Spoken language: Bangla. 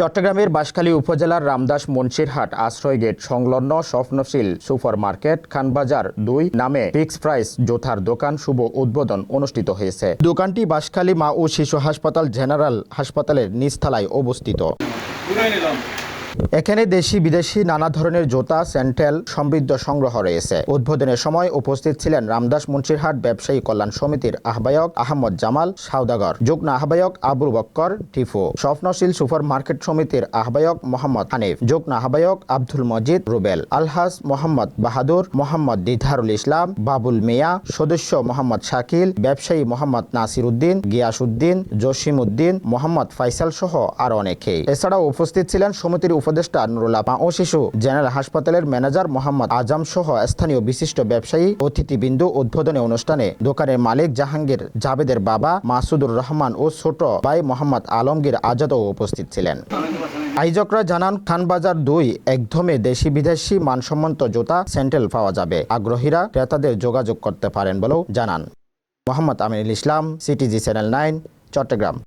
চট্টগ্রামের বাঁশখালী উপজেলার রামদাস মুন্সিরহাট আশ্রয় গেট সংলগ্ন স্বপ্নশীল সুপার মার্কেট খানবাজার দুই নামে ফিক্স প্রাইস জোথার দোকান শুভ উদ্বোধন অনুষ্ঠিত হয়েছে। দোকানটি বাঁশখালী মা ও শিশু হাসপাতাল জেনারেল হাসপাতালের নিচতলায় অবস্থিত। এখানে দেশি বিদেশি নানা ধরনের জুতা, স্যান্ডেল সমৃদ্ধ সংগ্রহ রয়েছে। উদ্বোধনের সময় উপস্থিত ছিলেন রামদাস মুন্সিরহাট ব্যবসায়ী কল্যাণ সমিতির আহ্বায়ক আহমদ জামাল সাউদাগর যুগ্ম আহ্বায়ক আবুল বক্কর টিফু, স্বপ্নশীল সুপার মার্কেট সমিতির আহ্বায়ক মোহাম্মদ হানিফ, যুগ্ম আহ্বায়ক আব্দুল মজিদ রুবেল, আলহাজ মোহাম্মদ বাহাদুর, মোহাম্মদ দিধারুল ইসলাম, বাবুল মিয়া, সদস্য মোহাম্মদ শাকিল, ব্যবসায়ী মোহাম্মদ নাসির উদ্দিন গিয়াসউদ্দিন জসিম উদ্দিন, মোহাম্মদ ফাইসাল সহ আরও অনেকেই। এছাড়াও উপস্থিত ছিলেন সমিতির উপদেষ্টা নুরুল্লাহ মা ও শিশু জেনারেল হাসপাতালের ম্যানেজার মোহাম্মদ আজম সহ স্থানীয় বিশিষ্ট ব্যবসায়ী, অতিথিবৃন্দ উদ্বোধনী অনুষ্ঠানে দোকানের মালিক জাহাঙ্গীর জাবেদের বাবা মাসুদুর রহমান ও ছোট ভাই মোহাম্মদ আলমগীর আজাদও উপস্থিত ছিলেন। আয়োজকরা জানান, খানবাজার দুই একদমে দেশি বিদেশি মানসম্মত জুতা স্যান্ডেল পাওয়া যাবে। আগ্রহীরা ক্রেতাদের যোগাযোগ করতে পারেন বলেও জানান। Mohammad Aminul Islam, CTG channel nine, Chattogram.